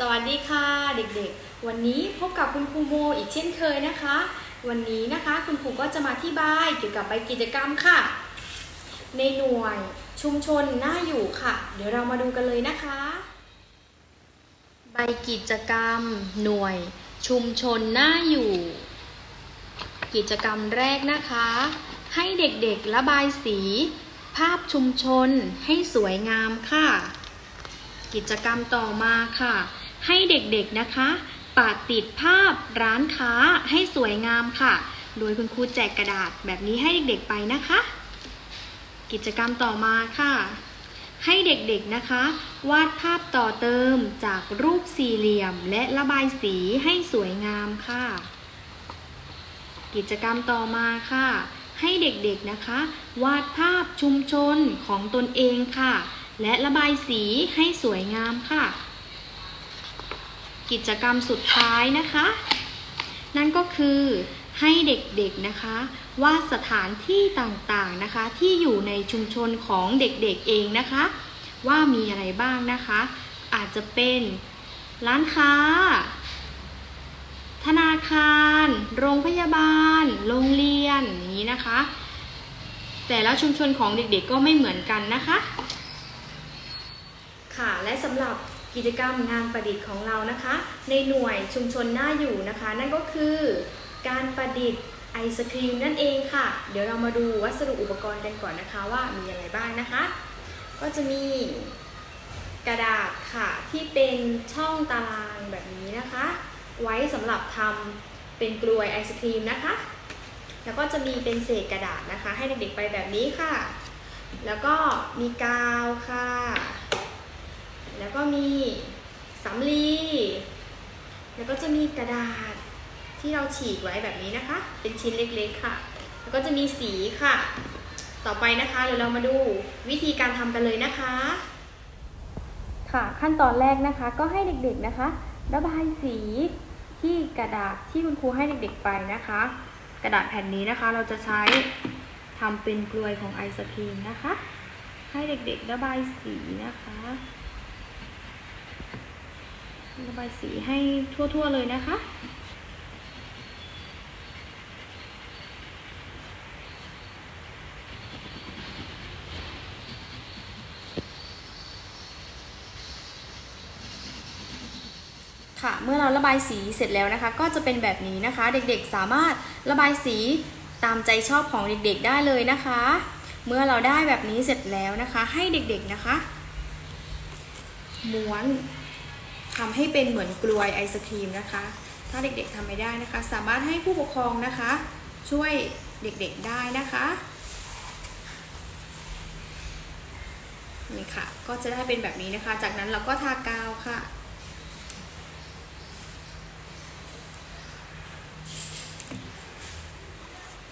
สวัสดีค่ะเด็กๆ วันนี้พบกับคุณครูโมอีกเช่นเคยนะคะ วันนี้นะคะคุณครูก็จะมาที่บายเกี่ยวกับใบกิจกรรมค่ะ ในหน่วยชุมชนน่าอยู่ค่ะ เดี๋ยวเรามาดูกันเลยนะคะ ใบกิจกรรม หน่วย ชุมชนน่าอยู่ กิจกรรมแรกนะคะ ให้เด็กๆระบายสี ภาพชุมชนให้สวยงามค่ะ กิจกรรมต่อมาค่ะ ให้เด็กๆนะคะปาดติดภาพร้านค้าให้สวยงามค่ะ โดยคุณครูแจกกระดาษแบบนี้ให้เด็กๆไปนะคะ กิจกรรมต่อมาค่ะ ให้เด็กๆนะคะ วาดภาพต่อเติมจากรูปสี่เหลี่ยม และระบายสีให้สวยงามค่ะ กิจกรรมต่อมาค่ะ ให้เด็กๆนะคะ วาดภาพชุมชนของตนเองค่ะ และระบายสีให้สวยงามค่ะ กิจกรรมสุดท้ายนะคะ นั่นก็คือให้เด็กๆนะคะวาดสถานที่ต่างๆนะคะ ที่อยู่ในชุมชนของเด็กๆเองนะคะ ว่ามีอะไรบ้างนะคะ อาจจะเป็นร้านค้า ธนาคาร โรงพยาบาล โรงเรียนอย่างนี้นะคะ แต่ละชุมชนของเด็กๆก็ไม่เหมือนกันนะคะ ค่ะและสำหรับ กิจกรรมงานประดิษฐ์ของเรานะคะ ในหน่วยชุมชนหน่าอยู่นะคะ นั่นก็คือการประดิษฐ์ไอศครีมนั่นเองค่ะ เดี๋ยวเรามาดูวัสดุอุปกรณ์กันก่อนนะคะว่ามีอะไรบ้างนะคะ ก็จะมีกระดาษค่ะที่เป็นช่องตารางแบบนี้นะคะ ไว้สำหรับทำเป็นกลวยไอศครีมนะคะ แล้วก็จะมีเป็นเศษกระดาษนะคะ ให้เด็กๆไปแบบนี้ค่ะ แล้วก็มีกาวค่ะ แล้วก็มีสำลี แล้วก็จะมีกระดาษที่เราฉีกไว้แบบนี้นะคะ เป็นชิ้นเล็กๆค่ะ แล้วก็จะมีสีค่ะ ต่อไปนะคะเดี๋ยวเรามาดูวิธีการทำกันเลยนะคะ ค่ะขั้นตอนแรกนะคะ ก็ให้เด็กๆนะคะ ระบายสีที่กระดาษที่คุณครูให้เด็กๆไปนะคะ กระดาษแผ่นนี้นะคะ เราจะใช้ทำเป็นกลวยของไอศครีมนะคะ ให้เด็กๆระบายสีนะคะ ระบายสีให้ทั่วๆเลยนะคะ ค่ะ เมื่อเราระบายสีเสร็จแล้วนะคะ ก็จะเป็นแบบนี้นะคะ เด็กๆสามารถระบายสีตามใจชอบของเด็กๆได้เลยนะคะ เมื่อเราได้แบบนี้เสร็จแล้วนะคะ ให้เด็กๆนะคะ ม้วน ทำให้เป็นเหมือนกลวยไอศครีมนะคะ ถ้าเด็กๆทำไม่ได้นะคะ สามารถให้ผู้ปกครองนะคะ ช่วยเด็กๆได้นะคะนี่ค่ะ ก็จะได้เป็นแบบนี้นะคะ จากนั้นเราก็ทากาวค่ะ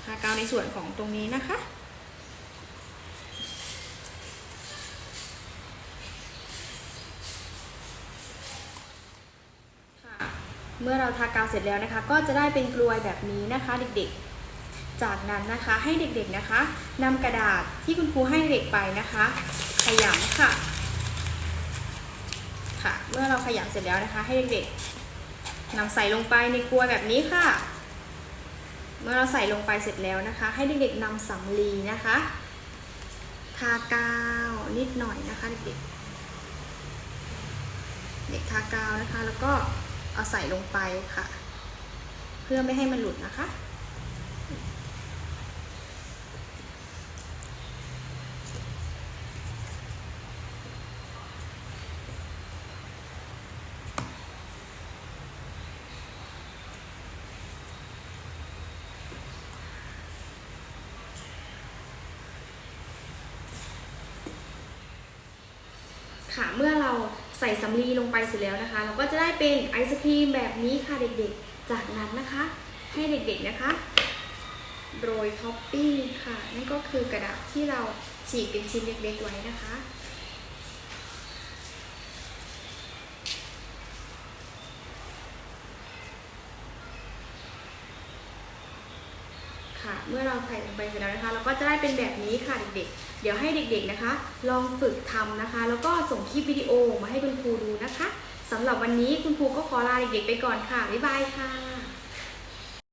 ทากาวในส่วนของตรงนี้นะคะค่ะ เมื่อเราทากาวเสร็จแล้วนะคะ ก็จะได้เป็นกลวยแบบนี้นะคะ เด็กๆ จากนั้นนะคะให้เด็กๆนะคะนำกระดาษที่คุณครูให้เด็กไปนะคะ ขยำค่ะค่ะ เมื่อเราขยำเสร็จแล้วนะคะ ให้เด็กๆนำใส่ลงไปในกลวยแบบนี้ค่ะ เมื่อเราใส่ลงไปเสร็จแล้วนะคะ ให้เด็กๆนำสำลีนะคะทากาวนิดหน่อยนะคะเด็กๆเด็กทากาวนะคะแล้วก็ เอาใส่ลงไปค่ะ เพื่อไม่ให้มันหลุดนะคะ ค่ะเมื่อเรา ส่สำลีลงไปเสร็จแล้วนะคะ เราก็จะได้เป็นไอศครีมแบบนี้ค่ะเด็กๆ จากนั้นนะคะ ให้เด็กๆนะคะโรยท็อปปิ้งค่ะ นั่นก็คือกระดาษที่เราฉีกเป็นชิ้นเล็กๆไว้นะคะ เมื่อเราใส่ลงไปเสร็จแล้วนะคะ เราก็จะได้เป็นแบบนี้ค่ะเด็กๆ เดี๋ยวให้เด็กๆนะคะ ลองฝึกทำนะคะ แล้วก็ส่งคลิปวิดีโอมาให้คุณครูดูนะคะสสำหรับวันนี้คุณครูก็ขอลาเด็กๆไปก่อนค่ะ บ๊ายบายค่ะ